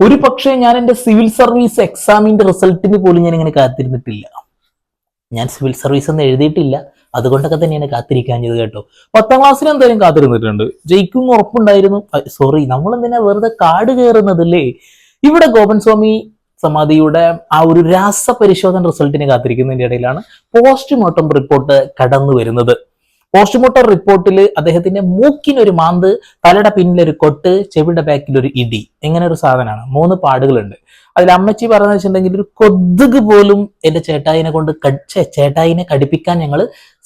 ഒരു പക്ഷേ ഞാൻ എന്റെ സിവിൽ സർവീസ് എക്സാമിന്റെ റിസൾട്ടിന് പോലും ഞാൻ ഇങ്ങനെ കാത്തിരുന്നിട്ടില്ല. ഞാൻ സിവിൽ സർവീസ് ഒന്നും എഴുതിയിട്ടില്ല. അതുകൊണ്ടൊക്കെ തന്നെയാണ് കാത്തിരിക്കാഞ്ഞത് കേട്ടോ. പത്താം ക്ലാസ്സിൽ എന്തായാലും കാത്തിരുന്നിട്ടുണ്ട്. ജയിക്കും ഉറപ്പുണ്ടായിരുന്നു. സോറി നമ്മൾ എന്തിനാ വെറുതെ കാട് കയറുന്നതല്ലേ? ഇവിടെ ഗോപൻ സ്വാമി സമാധിയുടെ ആ ഒരു രാസപരിശോധന റിസൾട്ടിനെ കാത്തിരിക്കുന്നതിന്റെ ഇടയിലാണ് പോസ്റ്റ്മോർട്ടം റിപ്പോർട്ട് കടന്നു വരുന്നത് പോസ്റ്റ്മോർട്ടം റിപ്പോർട്ടിൽ അദ്ദേഹത്തിന്റെ മൂക്കിനൊരു മാന്ത് തലയുടെ പിന്നിലൊരു കൊട്ട് ചെവിയുടെ ബാക്കിൽ ഒരു ഇടി. ഇങ്ങനെ ഒരു സാധനമാണ്. മൂന്ന് പാടുകളുണ്ട്. അതിൽ അമ്മച്ചി പറഞ്ഞു വെച്ചിട്ടുണ്ടെങ്കിൽ ഒരു കൊതുക് പോലും എന്റെ ചേട്ടായിനെ കൊണ്ട് കടിച്ച ചേട്ടായിനെ കടിപ്പിക്കാൻ ഞങ്ങൾ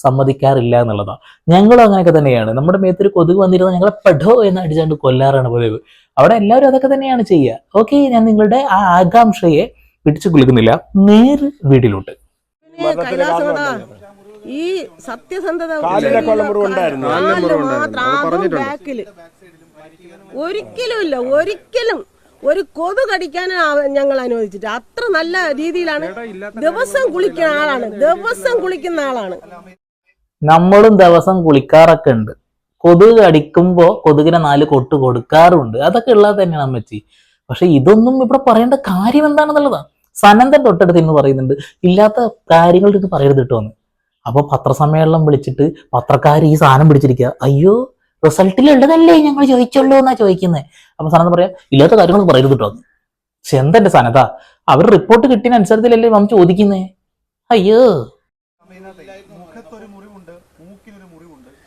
സമ്മതിക്കാറില്ല എന്നുള്ളതാണ്. ഞങ്ങളും അങ്ങനെയൊക്കെ തന്നെയാണ്. നമ്മുടെ മേത്തൊരു കൊതുക് വന്നിരുന്ന ഞങ്ങളെ പെടോ എന്ന് അടിച്ചാണ്ട് കൊല്ലാറാണ് പതിവ്. അവിടെ എല്ലാവരും അതൊക്കെ തന്നെയാണ് ചെയ്യുക. ഓക്കെ ഞാൻ നിങ്ങളുടെ ആ ആകാംക്ഷയെ പിടിച്ചു കുലുക്കുന്നില്ല. നേര് വീട്ടിലോട്ട്. ഈ സത്യസന്ധത. ബാക്കിൽ. ഒരിക്കലും ഇല്ല ഒരിക്കലും ഒരു കൊതു കടിക്കാൻ ഞങ്ങൾ അനുവദിച്ചിട്ട് അത്ര നല്ല രീതിയിലാണ് ദിവസം കുളിക്കുന്ന ആളാണ്. ദിവസം കുളിക്കുന്ന ആളാണ്. നമ്മളും ദിവസം കുളിക്കാറൊക്കെ ഉണ്ട്. കൊതുക് കടിക്കുമ്പോ കൊതുകിനെ നാല് കൊട്ട് കൊടുക്കാറുണ്ട്. അതൊക്കെ ഉള്ളത് തന്നെയാണ് അമ്മച്ചി. പക്ഷെ ഇതൊന്നും ഇവിടെ പറയേണ്ട കാര്യം എന്താണെന്നുള്ളതാ. സനന്ദൻ തൊട്ടടുത്ത് ഇന്ന് പറയുന്നുണ്ട് ഇല്ലാത്ത കാര്യങ്ങൾ ഇത് പറയരുത് കേട്ടോ എന്ന് അപ്പൊ പത്രസമ്മേളനം വിളിച്ചിട്ട് പത്രക്കാർ ഈ സാധനം പിടിച്ചിരിക്കുക അയ്യോ റിസൾട്ടിൽ ഉള്ളതല്ലേ ഞങ്ങൾ ചോദിച്ചുള്ളൂ എന്നാ ചോദിക്കുന്നത് അപ്പൊ സനന്ദ പറയാ? ഇല്ലാത്ത കാര്യങ്ങൾ പറയരുത് കേട്ടോ പക്ഷെ എന്തെന്റെ സനത അവർ റിപ്പോർട്ട് കിട്ടിയ അനുസരിച്ചല്ലേ വന്ന് ചോദിക്കുന്നേ? അയ്യോ.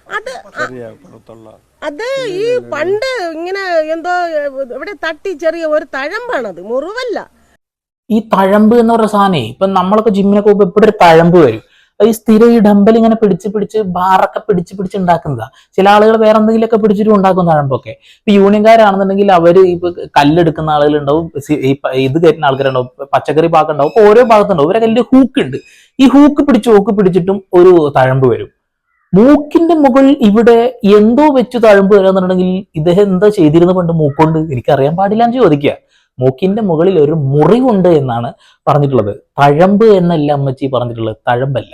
അത് അത് ഈ പണ്ട് ഇങ്ങനെ എന്തോ ഇവിടെ തട്ടി ചെറിയ ഒരു തഴമ്പാണത് മുറിവല്ല. ഈ തഴമ്പ് എന്ന് പറയുന്ന സാധനേ ഇപ്പൊ നമ്മളൊക്കെ ജിമ്മിനൊക്കെ പോകുമ്പോ എപ്പോഴൊരു ഒരു തഴമ്പ് വരും. ഈ സ്ഥിരം ഈ ഡംബൽ ഇങ്ങനെ പിടിച്ച് പിടിച്ച് ബാറൊക്കെ പിടിച്ച് പിടിച്ച് ഉണ്ടാക്കുന്നതാ. ചില ആളുകൾ വേറെ എന്തെങ്കിലുമൊക്കെ പിടിച്ചിട്ട് ഉണ്ടാക്കുന്ന ആഴമ്പൊക്കെ ഇപ്പൊ യൂണിയൻകാരാണെന്നുണ്ടെങ്കിൽ അവർ ഇപ്പൊ കല്ലെടുക്കുന്ന ആളുകളുണ്ടാവും ഇത് കയറ്റുന്ന ആൾക്കാരുണ്ടാവും പച്ചക്കറി പാക്കുണ്ടാവും അപ്പൊ ഓരോ ഭാഗത്തുണ്ടാവും. ഇവരെ കയ്യിൽ ഹൂക്ക് ഉണ്ട് ഈ ഹൂക്ക് പിടിച്ച് ഹൂക്ക് പിടിച്ചിട്ടും ഒരു തഴമ്പ് വരും. മൂക്കിന്റെ മുകളിൽ ഇവിടെ എന്തോ വെച്ച് തഴമ്പ് വരാന്നുണ്ടെങ്കിൽ ഇദ്ദേഹം എന്താ ചെയ്തിരുന്ന പണ്ട് മൂക്കൊണ്ട് എനിക്കറിയാൻ പാടില്ല എന്ന് ചോദിക്കുക. മൂക്കിന്റെ മുകളിൽ ഒരു മുറിവുണ്ട് എന്നാണ് പറഞ്ഞിട്ടുള്ളത്. തഴമ്പ് എന്നല്ല അമ്മച്ചി പറഞ്ഞിട്ടുള്ളത്. തഴമ്പല്ല.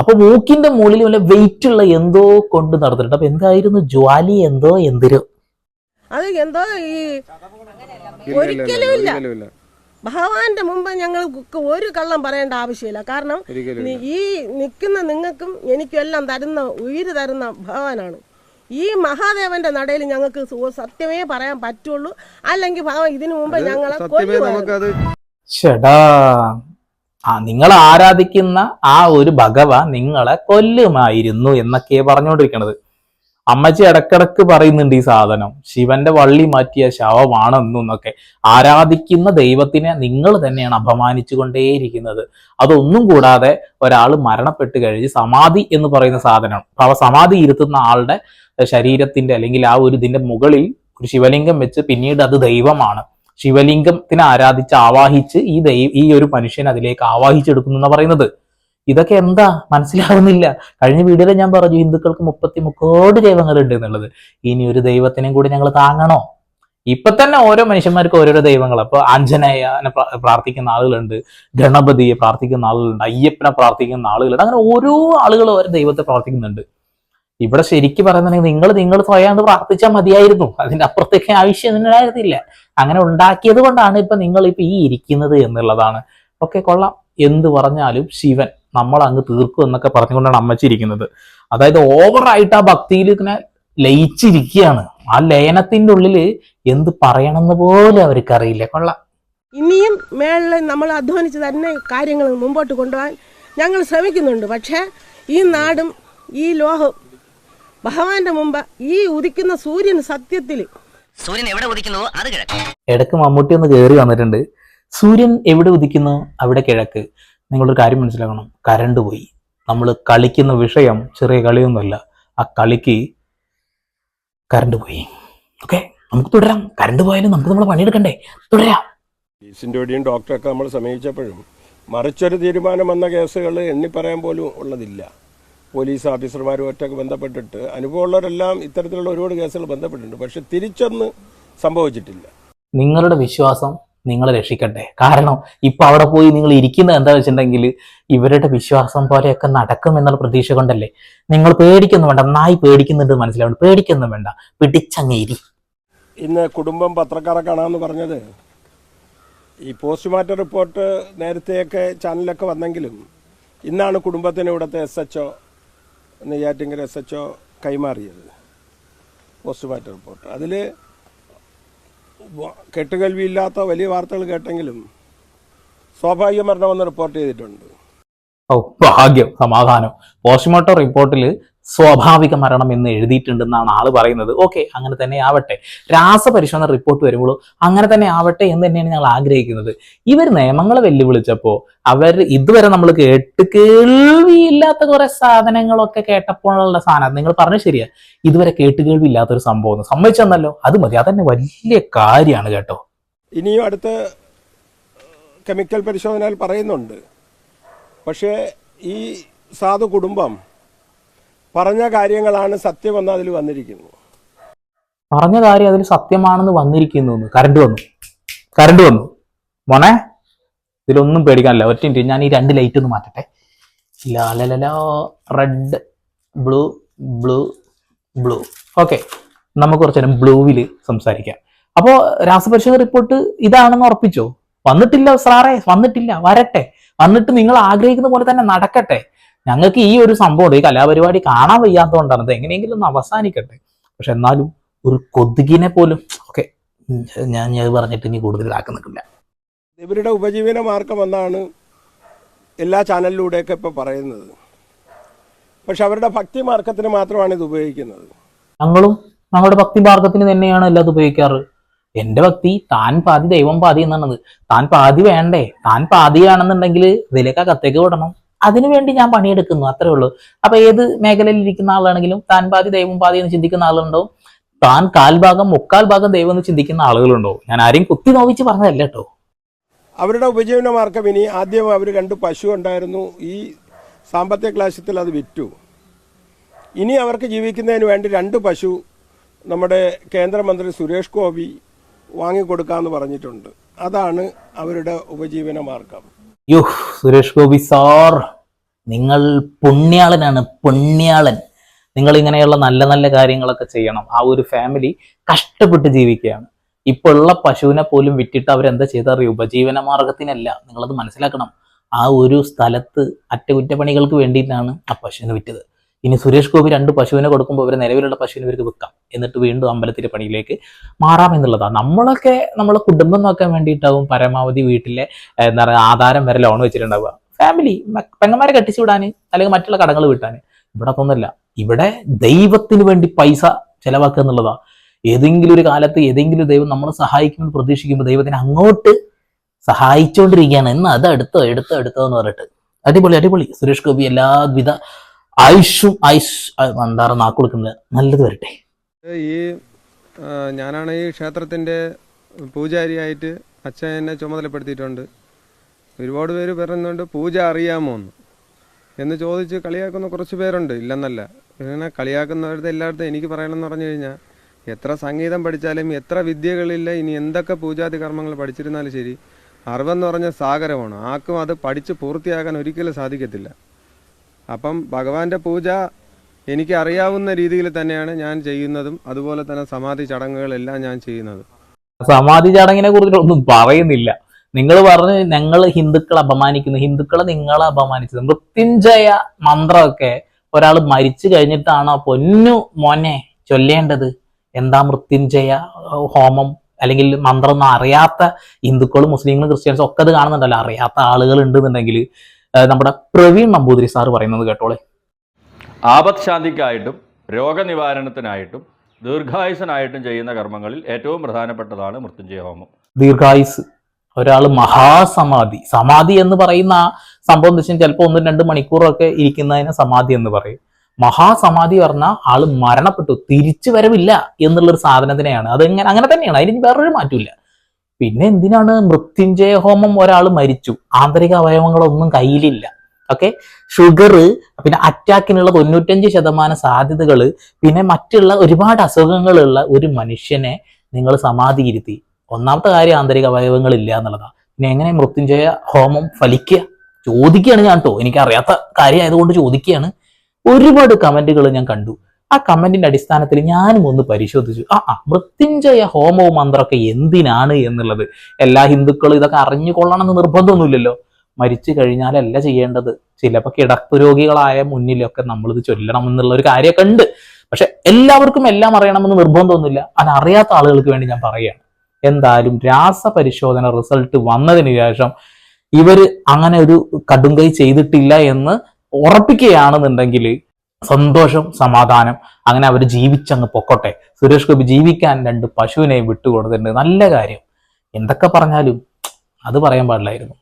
അപ്പൊ മൂക്കിന്റെ മുകളിൽ വല്ല വെയിറ്റ് ഉള്ള എന്തോ കൊണ്ട് നടത്തിട്ടുണ്ട് അപ്പൊ എന്തായിരുന്നു? ജ്വാലി എന്തോ എന്തിരോ? അത് എന്തോ ഈ ഇല്ല. ഒരിക്കലും ഭഗവാന്റെ മുമ്പ് ഞങ്ങൾ ഒരു കള്ളം പറയേണ്ട ആവശ്യമില്ല. കാരണം ഈ നിൽക്കുന്ന നിങ്ങൾക്കും എനിക്കും എല്ലാം തരുന്ന ഉയിര് തരുന്ന ഭഗവാനാണ്. ഈ മഹാദേവന്റെ നടയിൽ ഞങ്ങൾക്ക് സത്യമേ പറയാൻ പറ്റുള്ളൂ. അല്ലെങ്കിൽ ഭാവം ഇതിനു മുമ്പ് ഞങ്ങളെ ആ നിങ്ങൾ ആരാധിക്കുന്ന ആ ഒരു ഭഗവാൻ നിങ്ങളെ കൊല്ലുമായിരുന്നു എന്നൊക്കെയാ പറഞ്ഞുകൊണ്ടിരിക്കണത്. അമ്മച്ചി ഇടക്കിടക്ക് പറയുന്നുണ്ട് ഈ സാധനം. ശിവന്റെ വള്ളി മാറ്റിയ ശവമാണെന്നും എന്നൊക്കെ. ആരാധിക്കുന്ന ദൈവത്തിനെ നിങ്ങൾ തന്നെയാണ് അപമാനിച്ചുകൊണ്ടേയിരിക്കുന്നത്. അതൊന്നും കൂടാതെ ഒരാൾ മരണപ്പെട്ട് കഴിഞ്ഞ് സമാധി എന്ന് പറയുന്ന സാധനം. അവ സമാധി ഇരുത്തുന്ന ആളുടെ ശരീരത്തിന്റെ അല്ലെങ്കിൽ ആ ഒരു ഇതിന്റെ മുകളിൽ ഒരു ശിവലിംഗം വെച്ച് പിന്നീട് അത് ദൈവമാണ്. ശിവലിംഗത്തിനെ ആരാധിച്ച് ആവാഹിച്ച് ഈ ദൈവ ഈ ഒരു മനുഷ്യൻ അതിലേക്ക് ആവാഹിച്ചെടുക്കുന്നു എന്ന് പറയുന്നത്. ഇതൊക്കെ എന്താ? മനസ്സിലാവുന്നില്ല. കഴിഞ്ഞ വീഡിയോയിൽ ഞാൻ പറഞ്ഞു ഹിന്ദുക്കൾക്ക് മുപ്പത്തി ദൈവങ്ങൾ ഉണ്ട് എന്നുള്ളത്. ഇനി ഒരു ദൈവത്തിനെയും കൂടി ഞങ്ങൾ താങ്ങണോ? ഇപ്പൊ തന്നെ ഓരോ മനുഷ്യന്മാർക്ക് ഓരോരോ ദൈവങ്ങൾ അപ്പൊ ആഞ്ജനേയനെ പ്രാർത്ഥിക്കുന്ന ആളുകളുണ്ട്. ഗണപതിയെ പ്രാർത്ഥിക്കുന്ന ആളുകളുണ്ട്. അയ്യപ്പനെ പ്രാർത്ഥിക്കുന്ന ആളുകളുണ്ട്. അങ്ങനെ ഓരോ ആളുകൾ ഓരോ ദൈവത്തെ പ്രാർത്ഥിക്കുന്നുണ്ട്. ഇവിടെ ശരിക്കും പറയുന്നുണ്ടെങ്കിൽ നിങ്ങൾ നിങ്ങൾ സ്വയം പ്രാർത്ഥിച്ചാൽ മതിയായിരുന്നു. അതിന്റെ അപ്പുറത്തേക്ക് ആവശ്യം ഉണ്ടായിരുന്നില്ല. അങ്ങനെ ഉണ്ടാക്കിയത് കൊണ്ടാണ് ഇപ്പൊ നിങ്ങൾ ഇപ്പൊ ഈ ഇരിക്കുന്നത് എന്നുള്ളതാണ്. ഒക്കെ കൊള്ളാം. എന്ത് പറഞ്ഞാലും ശിവൻ നമ്മൾ അങ്ങ് തീർക്കും എന്നൊക്കെ പറഞ്ഞുകൊണ്ടാണ് അമ്മച്ചിരിക്കുന്നത് അതായത് ഓവറായിട്ട് ആ ഭക്തിയിൽ ഇങ്ങനെ ലയിച്ചിരിക്കുകയാണ്. ആ ലയനത്തിന്റെ ഉള്ളിൽ എന്ത് പറയണമെന്ന് പോലും അവർക്ക് അറിയില്ല കൊള്ളാം. ഇനിയും മേളിൽ നമ്മൾ അധ്വാനിച്ച് തന്നെ കാര്യങ്ങൾ മുമ്പോട്ട് കൊണ്ടുപോകാൻ ഞങ്ങൾ ശ്രമിക്കുന്നുണ്ട്. പക്ഷേ ഈ നാടും ഈ ലോകവും ഭഗവാന്റെ മുമ്പ് ഈ ഉദിക്കുന്ന സൂര്യൻ സത്യത്തിൽ സൂര്യൻ എവിടെ ഉദിക്കുന്നു? അത് കിഴക്ക്. ഇടയ്ക്ക് മമ്മൂട്ടി ഒന്ന് കയറി വന്നിട്ടുണ്ട്. സൂര്യൻ എവിടെ ഉദിക്കുന്നു? അവിടെ കിഴക്ക്. നിങ്ങളൊരു കാര്യം മനസ്സിലാക്കണം. കരണ്ട് പോയി. നമ്മൾ കളിക്കുന്ന വിഷയം ചെറിയ കളിയൊന്നുമല്ല. ആ കളിക്ക് കരണ്ട് പോയി. ഓക്കെ? നമുക്ക് തുടരാം. കരണ്ട് പോയാലും നമുക്ക് നമ്മളെ പണിയെടുക്കണ്ടേ? തുടരാം. പോലീസിന്റെ വഴിയും ഡോക്ടറൊക്കെ നമ്മൾ സമീപിച്ചപ്പോഴും മറിച്ചൊരു തീരുമാനം വന്ന കേസുകൾ എണ്ണി പറയാൻ പോലും ഉള്ളതില്ല. പോലീസ് ഓഫീസർമാരുമായിട്ടൊക്കെ ബന്ധപ്പെട്ടിട്ട് അനുഭവമുള്ളവരെല്ലാം ഇത്തരത്തിലുള്ള ഒരുപാട് കേസുകൾ ബന്ധപ്പെട്ടിട്ടുണ്ട്. പക്ഷെ തിരിച്ചൊന്ന് സംഭവിച്ചിട്ടില്ല. നിങ്ങളുടെ വിശ്വാസം നിങ്ങളെ രക്ഷിക്കട്ടെ. കാരണം ഇപ്പൊ അവിടെ പോയി നിങ്ങൾ ഇരിക്കുന്നത് എന്താ വെച്ചിട്ടുണ്ടെങ്കിൽ ഇവരുടെ വിശ്വാസം പോലെയൊക്കെ നടക്കും എന്നുള്ള പ്രതീക്ഷ കൊണ്ടല്ലേ? നിങ്ങൾ പേടിക്കൊന്നും വേണ്ട. നായി പേടിക്കുന്നുണ്ട് മനസ്സിലാവുന്നു പേടിക്കൊന്നും വേണ്ട. പിടിച്ചങ്ങേരി. ഇന്ന് കുടുംബം പത്രക്കാരെ കാണാമെന്ന് പറഞ്ഞത്. ഈ പോസ്റ്റ്മോർട്ടം റിപ്പോർട്ട് നേരത്തെയൊക്കെ ചാനലൊക്കെ വന്നെങ്കിലും ഇന്നാണ് കുടുംബത്തിന് ഇവിടുത്തെ S H O Neyyattinkara S H O കൈമാറിയത്. Postmortem report. അതിൽ കെട്ടുകേൾവിയില്ലാത്ത വലിയ വാർത്തകൾ കേട്ടെങ്കിലും സ്വാഭാവിക മരണമെന്ന് റിപ്പോർട്ട് ചെയ്തിട്ടുണ്ട്. ഓ ഭാഗ്യം സമാധാനം. പോസ്റ്റ്മോർട്ടം റിപ്പോർട്ടിൽ സ്വാഭാവിക മരണം എന്ന് എഴുതിയിട്ടുണ്ടെന്നാണ് ആൾ പറയുന്നത്. ഓക്കെ അങ്ങനെ തന്നെ ആവട്ടെ. രാസപരിശോധന റിപ്പോർട്ട് വരുമ്പോൾ അങ്ങനെ തന്നെ ആവട്ടെ എന്ന് തന്നെയാണ് ഞങ്ങൾ ആഗ്രഹിക്കുന്നത്. ഇവർ നിയമങ്ങളെ വെല്ലുവിളിച്ചപ്പോൾ അവർ ഇതുവരെ നമ്മൾ കേട്ട് കേൾവിയില്ലാത്ത കുറെ സാധനങ്ങളൊക്കെ കേട്ടപ്പോഴുള്ള സാധനം നിങ്ങൾ പറഞ്ഞു ശരിയാ. ഇതുവരെ കേട്ട് കേൾവിയില്ലാത്തൊരു സംഭവം സമ്മതിച്ചെന്നല്ലോ അത് മതി. അതന്നെ വലിയ കാര്യമാണ് കേട്ടോ. ഇനിയും അടുത്ത കെമിക്കൽ പരിശോധനയിൽ പറയുന്നുണ്ട്. പക്ഷേ ഈ സാധു കുടുംബം പറഞ്ഞ കാര്യങ്ങളാണ് സത്യമെന്ന് അതിൽ വന്നിരിക്കുന്നു. പറഞ്ഞ കാര്യം അതിൽ സത്യമാണെന്ന് വന്നിരിക്കുന്നു കരണ്ട് വന്നു. കറണ്ട് വന്നു. മോനെ ഇതിലൊന്നും പേടിക്കാനില്ല. ഒറ്റ മിനിറ്റ്. ഞാൻ ഈ രണ്ട് ലൈറ്റ് ഒന്ന് മാറ്റട്ടെ. ലാലലോ red blue blue blue okay നമുക്ക് കുറച്ച് നേരം ബ്ലൂവിൽ സംസാരിക്കാം. അപ്പോൾ രാസപരിശോധന റിപ്പോർട്ട് ഇതാണെന്ന് ഉറപ്പിച്ചോ? വന്നിട്ടില്ല സാറേ. വന്നിട്ടില്ല. വരട്ടെ. വന്നിട്ട് നിങ്ങൾ ആഗ്രഹിക്കുന്ന പോലെ തന്നെ നടക്കട്ടെ. ഞങ്ങൾക്ക് ഈ ഒരു സംഭവം ഈ കലാപരിപാടി കാണാൻ വയ്യാത്തതുകൊണ്ടാണ്. അത് എങ്ങനെയെങ്കിലും ഒന്ന് അവസാനിക്കട്ടെ. പക്ഷെ എന്നാലും ഒരു കൊതുകിനെ പോലും ഓക്കെ ഞാൻ ഞാൻ പറഞ്ഞിട്ട് ഇനി കൂടുതൽ ഇതാക്കുന്നില്ല ഇവരുടെ ഉപജീവന മാർഗം എന്നാണ് എല്ലാ ചാനലിലൂടെയൊക്കെ ഇപ്പോൾ പറയുന്നത്. പക്ഷെ അവരുടെ ഭക്തി മാർഗത്തിന് മാത്രമാണ് ഇത് ഉപയോഗിക്കുന്നത്. ഞങ്ങളും ഞങ്ങളുടെ ഭക്തി മാർഗത്തിന് തന്നെയാണ് എല്ലാം ഉപയോഗിക്കാറ്. എന്റെ ഭക്തി താൻ പാതി ദൈവം പാതി എന്നാണത്. താൻ പാതി വേണ്ടേ? താൻ പാതിയാണെന്നുണ്ടെങ്കിൽ ഇതിലേക്ക് കത്തേക്ക് വിടണം. അതിനുവേണ്ടി ഞാൻ പണിയെടുക്കുന്നു അത്രേ ഉള്ളൂ. അപ്പൊ ഏത് മേഖലയിൽ ഇരിക്കുന്ന ആളാണെങ്കിലും താൻ പാതി ദൈവം പാതി എന്ന് ചിന്തിക്കുന്ന ആളുണ്ടാവും. താൻ കാൽഭാഗം മുക്കാൽ ഭാഗം ദൈവം എന്ന് ചിന്തിക്കുന്ന ആളുകളുണ്ടോ ഞാൻ ആരെയും കുത്തി നോവിച്ച് പറഞ്ഞതല്ല കേട്ടോ. അവരുടെ ഉപജീവന മാർഗം ഇനി ആദ്യം അവർ രണ്ട് പശു ഉണ്ടായിരുന്നു. ഈ സാമ്പത്തിക ക്ലാശത്തിൽ അത് വിറ്റു. ഇനി അവർക്ക് ജീവിക്കുന്നതിന് വേണ്ടി രണ്ട് പശു നമ്മുടെ കേന്ദ്രമന്ത്രി സുരേഷ് ഗോപി വാങ്ങിക്കൊടുക്കാമെന്ന് പറഞ്ഞിട്ടുണ്ട്. അതാണ് അവരുടെ ഉപജീവന മാർഗം. യോ സുരേഷ് ഗോപി സാർ നിങ്ങൾ പുണ്യാളനാണ് പുണ്യാളൻ. നിങ്ങൾ ഇങ്ങനെയുള്ള നല്ല നല്ല കാര്യങ്ങളൊക്കെ ചെയ്യണം. ആ ഒരു ഫാമിലി കഷ്ടപ്പെട്ട് ജീവിക്കുകയാണ്. ഇപ്പോൾ ഉള്ള പശുവിനെ പോലും വിറ്റിട്ട് അവരെന്താ ചെയ്തറിയോ ഉപജീവന മാർഗത്തിനല്ല നിങ്ങളത് മനസ്സിലാക്കണം. ആ ഒരു സ്ഥലത്ത് അറ്റകുറ്റപ്പണികൾക്ക് വേണ്ടിയിട്ടാണ് ആ പശുവിനെ വിറ്റത്. ഇനി സുരേഷ് ഗോപി രണ്ട് പശുവിനെ കൊടുക്കുമ്പോൾ ഇവരെ നിലവിലുള്ള പശുവിനെ ഇവർക്ക് വിൽക്കാം. എന്നിട്ട് വീണ്ടും അമ്പലത്തിലെ പണിയിലേക്ക് മാറാം എന്നുള്ളതാണ്. നമ്മളൊക്കെ നമ്മളെ കുടുംബം നോക്കാൻ വേണ്ടിയിട്ടാവും പരമാവധി വീട്ടിലെ എന്താ പറയുക ആധാരം വരെ ലോൺ വെച്ചിട്ടുണ്ടാവുക. ഫാമിലി പെങ്ങന്മാരെ കെട്ടിച്ചു വിടാൻ അല്ലെങ്കിൽ മറ്റുള്ള കടങ്ങൾ വിട്ടാൻ ഇവിടെ അതൊന്നുമല്ല. ഇവിടെ ദൈവത്തിന് വേണ്ടി പൈസ ചെലവാക്കുക എന്നുള്ളതാണ്. ഏതെങ്കിലും ഒരു കാലത്ത് ഏതെങ്കിലും ദൈവം നമ്മളെ സഹായിക്കുമെന്ന് പ്രതീക്ഷിക്കുമ്പോൾ ദൈവത്തിന് അങ്ങോട്ട് സഹായിച്ചുകൊണ്ടിരിക്കുകയാണ് എന്ന് അത് അടുത്തോ എടുത്തോ എടുത്തോ എന്ന് പറഞ്ഞിട്ട്. അടിപൊളി അടിപൊളി. സുരേഷ് ഗോപി എല്ലാവിധ ആയുഷും ആയുഷ് എന്താ നാക്ക് കൊടുക്കുന്നത്? നല്ലത് വരട്ടെ. ഈ ഞാനാണ് ഈ ക്ഷേത്രത്തിന്റെ പൂജാരിയായിട്ട് അച്ഛൻ എന്നെ ചുമതലപ്പെടുത്തിയിട്ടുണ്ട്. ഒരുപാട് പേര് പറയുന്നുണ്ട് പൂജ അറിയാമോ എന്ന്? എന്ന് ചോദിച്ച് കളിയാക്കുന്ന കുറച്ച് പേരുണ്ട് ഇല്ലെന്നല്ല. ഇങ്ങനെ കളിയാക്കുന്നവരുടെ എല്ലായിടത്തും എനിക്ക് പറയണമെന്ന് പറഞ്ഞു കഴിഞ്ഞാൽ എത്ര സംഗീതം പഠിച്ചാലും എത്ര വിദ്യകളില്ല ഇനി എന്തൊക്കെ പൂജാതി കർമ്മങ്ങൾ പഠിച്ചിരുന്നാലും ശരി അറിവെന്ന് പറഞ്ഞ സാഗരമാണ്. ആർക്കും അത് പഠിച്ച് പൂർത്തിയാക്കാൻ ഒരിക്കലും സാധിക്കത്തില്ല. അപ്പം ഭഗവാന്റെ പൂജ എനിക്ക് അറിയാവുന്ന രീതിയിൽ തന്നെയാണ് ഞാൻ ചെയ്യുന്നതും അതുപോലെ തന്നെ സമാധി ചടങ്ങുകളെല്ലാം ഞാൻ ചെയ്യുന്നത്. സമാധി ചടങ്ങിനെ കുറിച്ചിട്ട് ഒന്നും പറയുന്നില്ല. നിങ്ങൾ പറഞ്ഞ് ഞങ്ങൾ ഹിന്ദുക്കളെ അപമാനിക്കുന്നു ഹിന്ദുക്കളെ നിങ്ങളെ അപമാനിച്ചത്. മൃത്യുഞ്ജയ മന്ത്രമൊക്കെ ഒരാൾ മരിച്ചു കഴിഞ്ഞിട്ടാണ് ആ പൊന്നു മോനെ ചൊല്ലേണ്ടത്? എന്താ മൃത്യുഞ്ജയ ഹോമം അല്ലെങ്കിൽ മന്ത്രം ഒന്നും അറിയാത്ത ഹിന്ദുക്കളും മുസ്ലിങ്ങളും ക്രിസ്ത്യൻസും ഒക്കെ അത് കാണുന്നുണ്ടല്ലോ. അറിയാത്ത ആളുകൾ ഉണ്ടെന്നുണ്ടെങ്കിൽ നമ്മുടെ പ്രവീൺ നമ്പൂതിരി സാർ പറയുന്നത് കേട്ടോളെ. ആപത് ശാന്തിക്കായിട്ടും രോഗനിവാരണത്തിനായിട്ടും ദീർഘായുസനായിട്ടും ചെയ്യുന്ന കർമ്മങ്ങളിൽ ഏറ്റവും പ്രധാനപ്പെട്ടതാണ് മൃത്യുഞ്ജയ ഹോമം ദീർഘായുസ്. ഒരാൾ മഹാസമാധി. സമാധി എന്ന് പറയുന്ന ആ സംഭവം എന്ന് വെച്ചാൽ ചിലപ്പോൾ ഒന്നും രണ്ട് മണിക്കൂറൊക്കെ ഇരിക്കുന്നതിന് സമാധി എന്ന് പറയും. മഹാസമാധി പറഞ്ഞാൽ ആൾ മരണപ്പെട്ടു. തിരിച്ചു വരവില്ല എന്നുള്ളൊരു സാധനത്തിനെയാണ്. അത് എങ്ങനെ അങ്ങനെ തന്നെയാണ്. അതിന് വേറൊരു മാറ്റമില്ല പിന്നെ എന്തിനാണ് മൃത്യുഞ്ജയ ഹോമം ഒരാൾ മരിച്ചു? ആന്തരിക അവയവങ്ങളൊന്നും കയ്യിലില്ല. ഓക്കെ ഷുഗർ പിന്നെ അറ്റാക്കിനുള്ള തൊണ്ണൂറ്റഞ്ച് ശതമാനം സാധ്യതകൾ പിന്നെ മറ്റുള്ള ഒരുപാട് അസുഖങ്ങളുള്ള ഒരു മനുഷ്യനെ നിങ്ങൾ സമാധി ഇരുത്തി ഒന്നാമത്തെ കാര്യം ആന്തരിക അവയവങ്ങൾ ഇല്ല എന്നുള്ളതാണ് പിന്നെ എങ്ങനെ മൃത്യുഞ്ജയ ഹോമം ഫലിക്കുക? ചോദിക്കുകയാണ് ഞാൻ കേട്ടോ എനിക്ക് അറിയാത്ത കാര്യമായതുകൊണ്ട് ചോദിക്കുകയാണ്. ഒരുപാട് കമന്റുകൾ ഞാൻ കണ്ടു. ആ കമന്റിന്റെ അടിസ്ഥാനത്തിൽ ഞാനും ഒന്ന് പരിശോധിച്ചു. ആ ആ മൃത്യുഞ്ജയ ഹോമവും മന്ത്രമൊക്കെ എന്തിനാണ് എന്നുള്ളത്? എല്ലാ ഹിന്ദുക്കളും ഇതൊക്കെ അറിഞ്ഞുകൊള്ളണം എന്ന് നിർബന്ധമൊന്നുമില്ലല്ലോ. മരിച്ചു കഴിഞ്ഞാലല്ല ചെയ്യേണ്ടത്. ചിലപ്പോൾ കിടപ്പ് രോഗികളായ മുന്നിലൊക്കെ നമ്മളിത് ചൊല്ലണം എന്നുള്ള ഒരു കാര്യമൊക്കെ ഉണ്ട്. പക്ഷെ എല്ലാവർക്കും എല്ലാം അറിയണമെന്ന് നിർബന്ധമൊന്നുമില്ല. അത് അറിയാത്ത ആളുകൾക്ക് വേണ്ടി ഞാൻ പറയുകയാണ്. എന്തായാലും രാസപരിശോധന റിസൾട്ട് വന്നതിന് ശേഷം ഇവർ അങ്ങനെ ഒരു കടുങ്കൈ ചെയ്തിട്ടില്ല എന്ന് ഉറപ്പിക്കുകയാണെന്നുണ്ടെങ്കിൽ സന്തോഷം സമാധാനം അങ്ങനെ അവർ ജീവിച്ചങ്ങ് പൊക്കോട്ടെ. സുരേഷ് ഗോപി ജീവിക്കാൻ രണ്ട് പശുവിനെ വിട്ടുകൊടുത്തിട്ടുണ്ട് നല്ല കാര്യം. എന്തൊക്കെ പറഞ്ഞാലും അത് പറയാൻ പാടില്ലായിരുന്നു.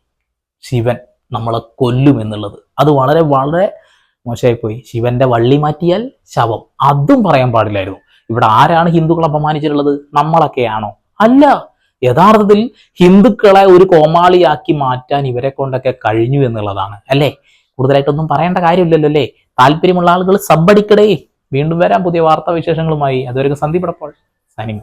ശിവൻ നമ്മളെ കൊല്ലും എന്നുള്ളത്. അത് വളരെ വളരെ മോശമായി പോയി ശിവന്റെ വള്ളി മാറ്റിയാൽ ശവം. അതും പറയാൻ പാടില്ലായിരുന്നു. ഇവിടെ ആരാണ് ഹിന്ദുക്കളെ അപമാനിച്ചിട്ടുള്ളത്? നമ്മളൊക്കെയാണോ? അല്ല. യഥാർത്ഥത്തിൽ ഹിന്ദുക്കളെ ഒരു കോമാളിയാക്കി മാറ്റാൻ ഇവരെ കൊണ്ടൊക്കെ കഴിഞ്ഞു എന്നുള്ളതാണ്. അല്ലേ? കൂടുതലായിട്ടൊന്നും പറയേണ്ട കാര്യമില്ലല്ലോ അല്ലേ? താല്പര്യമുള്ള ആളുകൾ സബ്ബടിക്കടേ വീണ്ടും വരാം പുതിയ വാർത്താ വിശേഷങ്ങളുമായി അതുവരെ സന്ദീപ് സൈനിങ്